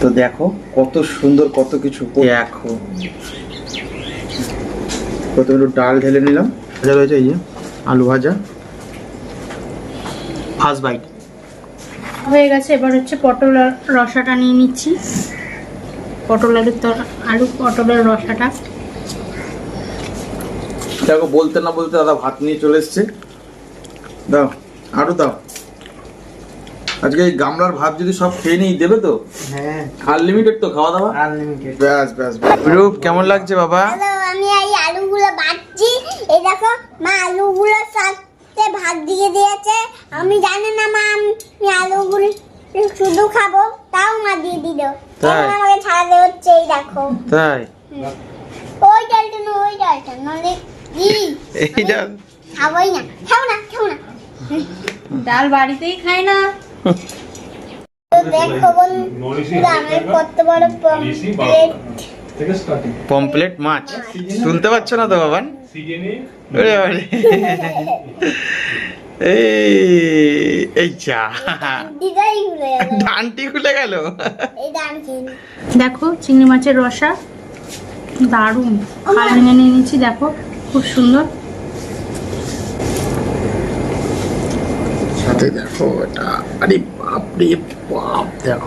তো দেখো কত সুন্দর কত কিছু দেখো। প্রথমে একটু ডাল ঢেলে নিলাম। ভাজা রয়েছে এই যে আলু ভাজা। ফার্স্ট বাইট হয়ে গেছে এবার হচ্ছে পটল আর রসাটা নিয়ে নিচ্ছি। পটল আলুর তর আলু পটলের রসাটা। দেখো বলতে না বলতে দাদা ভাত নিয়ে চলে এসছে। দাও আরও দাও। আজকে এই গামলার ভাত যদি সব খেয়ে নিই দেবে তো? হ্যাঁ। আনলিমিটেড তো খাওয়া দাওয়া? আনলিমিটেড ব্যাস ব্যাস। রূপ কেমন লাগছে বাবা? হ্যালো আমি এই আলুগুলো বাটছি। এই দেখো মা আলুগুলোর সাথে ভাত দিয়ে দিয়েছে। আমি জানি না মা আমি আলুগুলো শুধু খাব তাও মা দিয়ে দিল। তাই? আমাকে ছাড়াতে হচ্ছে এই দেখো। তাই? ওই ডালটা না ওই ডালটা নলে ই এইটা খাবোই না খাও না খাও না। ডাল বাড়িতেই খাই না। তো দেখো বন্ধুরা আমার কত বড় প্লেট পমপ্লেট মাছ। শুনতে পাচ্ছ না তো বাবান? এই চা ডানটি খুলে গেল। দেখো চিংড়ি মাছের রসা। দারুণ। নিয়ে নিচ্ছি দেখো খুব সুন্দর। thế là rồi đã đi bập đi bập theo.